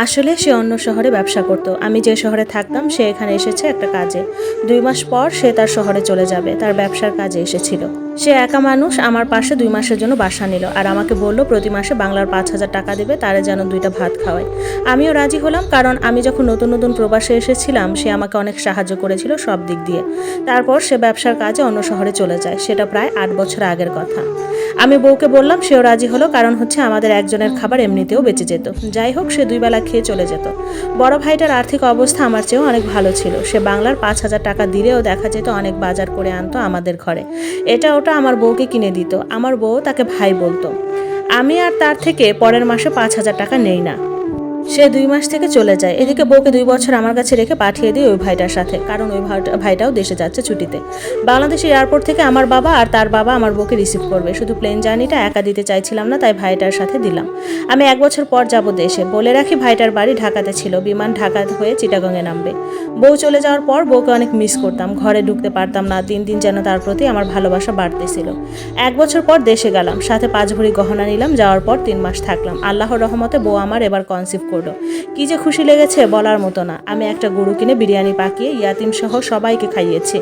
আসলে সে অন্য শহরে ব্যবসা করত। আমি যে শহরে থাকতাম, সে এখানে এসেছে একটা কাজে। দুই মাস পর সে তার শহরে চলে যাবে। তার ব্যবসার কাজে এসেছিল। সে একা মানুষ, আমার পাশে দুই মাসের জন্য বাসা নিল। আর আমাকে বলল, প্রতি মাসে বাংলার পাঁচ হাজার টাকা দেবে, তারে যেন দুইটা ভাত খাওয়ায়। আমিও রাজি হলাম, কারণ আমি যখন নতুন নতুন প্রবাসে এসেছিলাম, সে আমাকে অনেক সাহায্য করেছিল সব দিক দিয়ে। তারপর সে ব্যবসার কাজে অন্য শহরে চলে যায়, সেটা প্রায় আট বছর আগের কথা। আমি বউকে বললাম, সেও রাজি হলো, কারণ হচ্ছে আমাদের একজনের খাবার এমনিতেও বেঁচে যেত। যাই হোক, সে দুই বেলা খেয়ে চলে যেত। বড় ভাইটার আর্থিক অবস্থা আমার চেয়েও অনেক ভালো ছিল। সে বাংলার পাঁচ হাজার টাকা দিলেও দেখা যেত অনেক বাজার করে আনতো আমাদের ঘরে। এটা ওটা আমার বউকে কিনে দিত। আমার বউ তাকে ভাই বলতো। আমি আর তার থেকে পরের মাসে পাঁচ হাজার টাকা নেই না। সে দুই মাস থেকে চলে যায়। এদিকে বউকে দুই বছর আমার কাছে রেখে পাঠিয়ে দিই ওই ভাইটার সাথে, কারণ ওই ভাইটাও দেশে যাচ্ছে ছুটিতে। বাংলাদেশ এয়ারপোর্ট থেকে আমার বাবা আর তার বাবা আমার বউকে রিসিভ করবে। শুধু প্লেন জার্নিটা একা দিতে চাইছিলাম না, তাই ভাইটার সাথে দিলাম। আমি এক বছর পর যাব দেশে। বলে রাখি, ভাইটার বাড়ি ঢাকাতে ছিল। বিমান ঢাকা হয়ে চিটাগংয়ে নামবে। বউ চলে যাওয়ার পর বউকে অনেক মিস করতাম। ঘরে ঢুকতে পারতাম না। দিন দিন যেন তার প্রতি আমার ভালোবাসা বাড়তেছিল এক বছর পর দেশে গেলাম। সাথে পাঁচ ভরি গহনা নিলাম। যাওয়ার পর তিন মাস থাকলাম। আল্লাহর রহমতে বউ আমার এবার কনসিভ করল। কি যে খুশি লেগেছে বলার মতো না। আমি একটা গরু কিনে বিরিয়ানি পাকিয়ে ইয়াতিম সহ সবাইকে খাইয়েছি।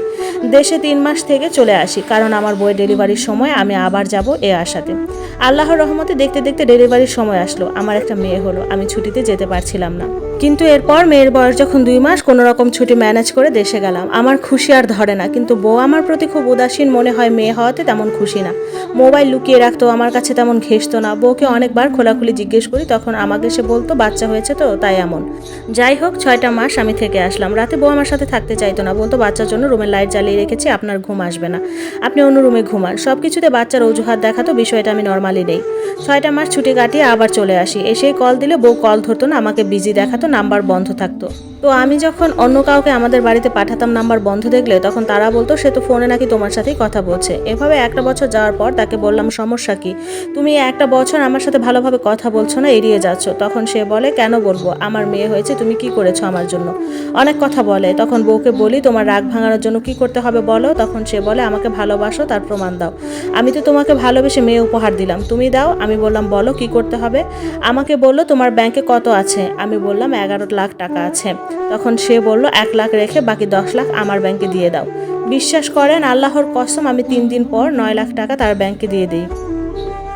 দেশে তিন মাস থেকে চলে আসি, কারণ আমার বই ডেলিভারির সময় আমি আবার যাব এ আশাতে। আল্লাহর রহমতে দেখতে দেখতে ডেলিভারির সময় আসলো। আমার একটা মেয়ে হলো, আমি ছুটিতে যেতে পারছিলাম না। কিন্তু এরপর মেয়ের বয়স যখন দুই মাস, কোনো রকম ছুটি ম্যানেজ করে দেশে গেলাম। আমার খুশি আর ধরে না, কিন্তু বউ আমার প্রতি খুব উদাসীন মনে হয়, মেয়ে হওয়াতে তেমন খুশি না। মোবাইল লুকিয়ে রাখতো, আমার কাছে তেমন ঘেসতো না। বউকে অনেকবার খোলাখুলি জিজ্ঞেস করি, তখন আমাকে সে বলতো, বাচ্চা হয়েছে তো, তাই এমন। যাই হোক, ছয়টা মাস আমি থেকে আসলাম। রাতে বউ আমার সাথে থাকতে চাইতো না, বলতো, বাচ্চার জন্য রুমের লাইট জ্বালিয়ে রেখেছি, আপনার ঘুম আসবে না। আপনি অন্য রুমে ঘুমান। সব কিছুতে বাচ্চার অজুহাত দেখাতো বিষয়টা আমি নর্মালি নেই। ছয়টা মাস ছুটি কাটিয়ে আবার চলে আসি। এসেই কল দিলে বউ কল ধরতো না, আমাকে বিজি দেখাতো নাম্বার বন্ধ থাকতো। তো আমি যখন অন্য কাউকে আমাদের বাড়িতে পাঠাতাম নাম্বার বন্ধ দেখলে, তখন তারা বলতো, সে তো ফোনে নাকি তোমার সাথেই কথা বলছে। এভাবে একটা বছর যাওয়ার পর তাকে বললাম, সমস্যা কি? তুমি একটা বছর আমার সাথে ভালোভাবে কথা বলছো না, এড়িয়ে যাচ্ছ। তখন সে বলে, কেন বলব? আমার মেয়ে হয়েছে, তুমি কি করেছ আমার জন্য? অনেক কথা বলে। তখন বউকে বলি, তোমার রাগ ভাঙানোর জন্য কি করতে হবে বলো? তখন সে বলে, আমাকে ভালোবাসো, তার প্রমাণ দাও। আমি তো তোমাকে ভালোবেসে মেয়ে উপহার দিলাম। তুমি দাও, আমি বললাম, বলো কি করতে হবে? আমাকে বলল, তোমার ব্যাংকে কত আছে? আমি বললাম, এগারো লাখ টাকা আছে। তখন সে বলল, এক লাখ রেখে বাকি দশ লাখ আমার ব্যাংকে দিয়ে দাও। বিশ্বাস করেন, আল্লাহর কসম, আমি তিন দিন পর নয় লাখ টাকা তার ব্যাংকে দিয়ে দিই।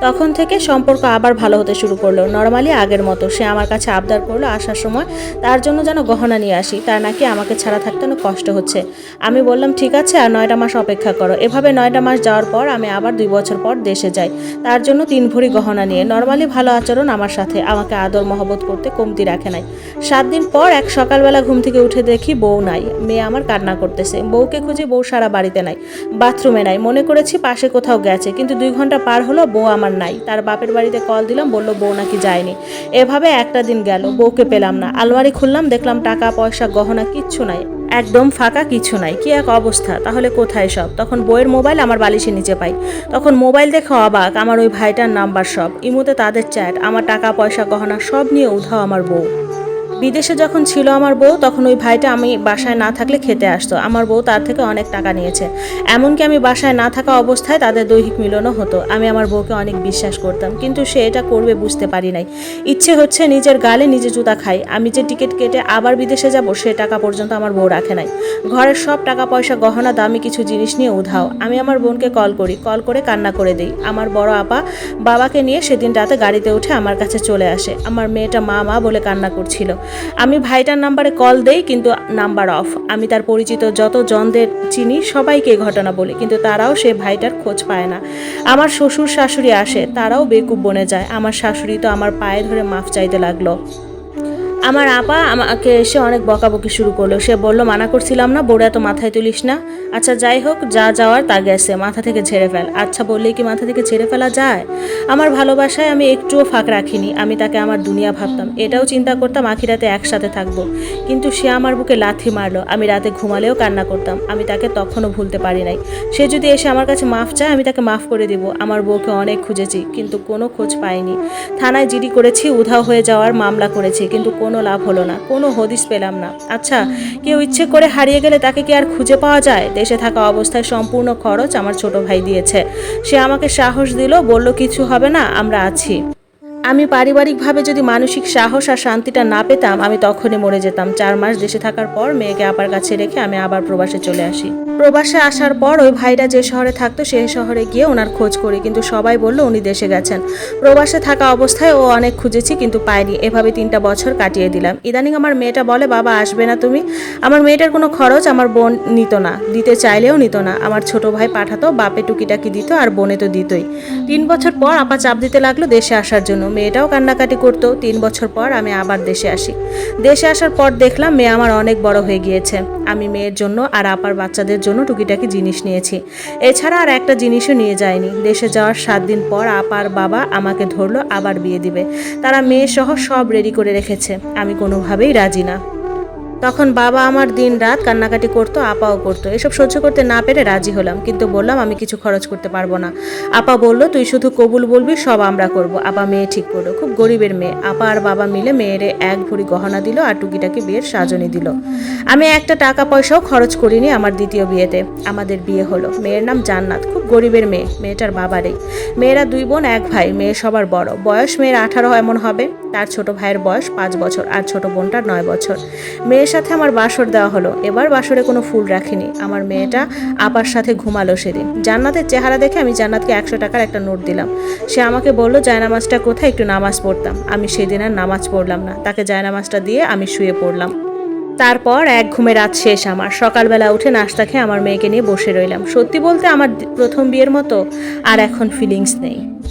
তখন থেকে সম্পর্ক আবার ভালো হতে শুরু করল। নর্মালি আগের মতো। সে আমার কাছে আবদার করল আসার সময়, তার জন্য যেন গহনা নিয়ে আসি। তার নাকি আমাকে ছাড়া থাকতে অনেক কষ্ট হচ্ছে। আমি বললাম, ঠিক আছে, আর নয়টা মাস অপেক্ষা করো। এভাবে নয়টা মাস যাওয়ার পর আমি আবার দুই বছর পর দেশে যাই। তার জন্য তিন ভরি গহনা নিয়ে। নর্মালি ভালো আচরণ আমার সাথে। আমাকে আদর মহব্বত করতে কমতি রাখে নাই। সাত দিন পর এক সকালবেলা ঘুম থেকে উঠে দেখি বউ নাই। মেয়ে আমার কান্না করতেছে। বউকে খুঁজে বউ সারা বাড়িতে নাই। বাথরুমে নাই। মনে করেছি পাশে কোথাও গেছে। কিন্তু দুই ঘণ্টা পার হলো বউ আমার নাই। তার বাপের বাড়িতে কল দিলাম, বলল, বউ নাকি যায়নি। এভাবে একটা দিন গেল, বউকে পেলাম না। আলমারি খুললাম, দেখলাম টাকা, পয়সা, গহনা কিচ্ছু নাই। একদম ফাঁকা কিছু নাই। কি এক অবস্থা, তাহলে কোথায় সব? তখন বইয়ের মোবাইল আমার বালিশের নিচে পাই। তখন মোবাইল দেখে অবাক, আমার ওই ভাইটার নাম্বার সব। ইমুতে তাদের চ্যাট আমার টাকা, পয়সা, গহনা সব নিয়ে উধাও আমার বউ। বিদেশে যখন ছিল আমার বউ, তখন ওই ভাইটা আমি বাসায় না থাকলে খেতে আসতো। আমার বউ তার থেকে অনেক টাকা নিয়েছে। এমনকি আমি বাসায় না থাকা অবস্থায় তাদের দৈহিক মিলনও হতো। আমি আমার বউকে অনেক বিশ্বাস করতাম। কিন্তু সে এটা করবে বুঝতে পারি নাই। ইচ্ছে হচ্ছে নিজের গালে নিজে জুতা খাই। আমি যে টিকিট কেটে আবার বিদেশে যাব, সে টাকা পর্যন্ত আমার বউ রাখে নাই। ঘরের সব টাকা পয়সা গহনা, দামি কিছু জিনিস নিয়ে উধাও। আমি আমার বোনকে কল করি। কল করে কান্না করে দিই। আমার বড় আপা বাবাকে নিয়ে সেদিন রাতে গাড়িতে উঠে আমার কাছে চলে আসে। আমার মেয়েটা মা মা বলে কান্না করছিল। আমি ভাইটার নাম্বারে কল দেই, কিন্তু নাম্বার অফ। আমি তার পরিচিত যত জনদের চিনি, সবাইকে ঘটনা বলি, কিন্তু তারাও সে ভাইটার খোঁজ পায় না। আমার শ্বশুর শাশুড়ি আসে, তারাও বেকুব বনে যায়। আমার শাশুড়ি তো আমার পায়ে ধরে মাফ চাইতে লাগল। আমার আপা আমাকে এসে অনেক বকাবকি শুরু করল। সে বলল, মানা করছিলাম না বড় এত মাথায় তুলিস না। আচ্ছা যাই হোক, যা যাওয়ার তা গেছে, মাথা থেকে ঝেড়ে ফেল। আচ্ছা বললেই কি মাথা থেকে ঝেড়ে ফেলা যায়? আমার ভালোবাসায় আমি একটুও ফাঁক রাখিনি, আমি তাকে আমার দুনিয়া ভাবতাম। এটাও চিন্তা করতাম, আখি রাতে একসাথে থাকব। কিন্তু সে আমার বুকে লাথি মারলো, আমি রাতে ঘুমালেও কান্না করতাম, আমি তাকে তখনও ভুলতে পারি নাই। সে যদি এসে আমার কাছে মাফ চায়, আমি তাকে মাফ করে দিব। আমার বউকে অনেক খুঁজেছি, কিন্তু কোনো খোঁজ পাইনি। থানায় জিডি করেছি, উধাও হয়ে যাওয়ার মামলা করেছি, কিন্তু কোনো লাভ হলো না, কোনো হদিস পেলাম না। আচ্ছা কেউ ইচ্ছে করে হারিয়ে গেলে তাকে কি আর খুঁজে পাওয়া যায়? দেশে থাকা অবস্থায় সম্পূর্ণ খরচ আমার ছোট ভাই দিয়েছে। সে আমাকে সাহস দিল, বলল, কিছু হবে না, আমরা আছি। আমি পারিবারিকভাবে যদি মানসিক সাহস আর শান্তিটা না পেতাম, আমি তখনই মরে যেতাম। চার মাস দেশে থাকার পর মেয়েকে আপার কাছে রেখে আমি আবার প্রবাসে চলে আসি। প্রবাসে আসার পর ওই ভাইরা যে শহরে থাকতো সেই শহরে গিয়ে ওনার খোঁজ করি। কিন্তু সবাই বলল, উনি দেশে গেছেন। প্রবাসে থাকা অবস্থায় ও অনেক খুঁজেছি, কিন্তু পাইনি। এভাবে তিনটা বছর কাটিয়ে দিলাম। ইদানিং আমার মেয়েটা বলে, বাবা, আসবে না তুমি। আমার মেয়েটার কোনো খরচ আমার বোন নিত না, দিতে চাইলেও নিত না। আমার ছোট ভাই পাঠাতো, বাপে টুকিটাকি দিত আর বোনে তো দিতই। তিন বছর পর আপা চাপ দিতে লাগল দেশে আসার জন্য। মেয়েটাও কান্নাকাটি করতো। তিন বছর পর আমি আবার দেশে আসি। দেশে আসার পর দেখলাম মেয়ে আমার অনেক বড় হয়ে গিয়েছে। আমি মেয়ের জন্য আর আপার বাচ্চাদের জন্য টুকিটাকি জিনিস নিয়েছি। এছাড়া আর একটা জিনিসও নিয়ে যায়নি। দেশে যাওয়ার সাত দিন পর আপার বাবা আমাকে ধরলো, আবার বিয়ে দিবে। তারা মেয়ে সহ সব রেডি করে রেখেছে। আমি কোনোভাবেই রাজি না। তখন বাবা আমার দিন রাত কান্নাকাটি করতো, আপাও করতো। এসব সহ্য করতে না পেরে রাজি হলাম, কিন্তু বললাম, আমি কিছু খরচ করতে পারব না। আপা বলল, তুই শুধু কবুল বলবি, সব আমরা করব। আপা মেয়ে ঠিক করল, খুব গরিবের মেয়ে। আপা আর বাবা মিলে মেয়েরে এক ভরি গহনা দিল আর টুকিটাকে বিয়ের সাজনি দিল। আমি একটা টাকা পয়সাও খরচ করিনি আমার দ্বিতীয় বিয়েতে। আমাদের বিয়ে হলো। মেয়ের নাম জান্নাত, খুব গরিবের মেয়ে, মেয়েটার বাবারই মেয়েরা দুই বোন, এক ভাই, মেয়ে সবার বড়। বয়স মেয়ের আঠারো এমন হবে। তার ছোট ভাইয়ের বয়স পাঁচ বছর আর ছোট বোনটার নয় বছর। মেয়ের সাথে আমার বাসর দেওয়া হলো। এবার বাসরে কোনো ফুল রাখিনি। আমার মেয়েটা আপার সাথে ঘুমালো সেদিন। জান্নাতের চেহারা দেখে আমি জান্নাতকে একশো টাকার একটা নোট দিলাম। সে আমাকে বলল, জায়নামাজটা কোথায়? একটু নামাজ পড়তাম। আমি সেদিন আর নামাজ পড়লাম না। তাকে জায়নামাজটা দিয়ে আমি শুয়ে পড়লাম। তারপর এক ঘুমে রাত শেষ আমার। সকালবেলা উঠে নাস্তা খেয়ে আমার মেয়েকে নিয়ে বসে রইলাম। সত্যি বলতে আমার প্রথম বিয়ের মতো আর এখন ফিলিংস নেই।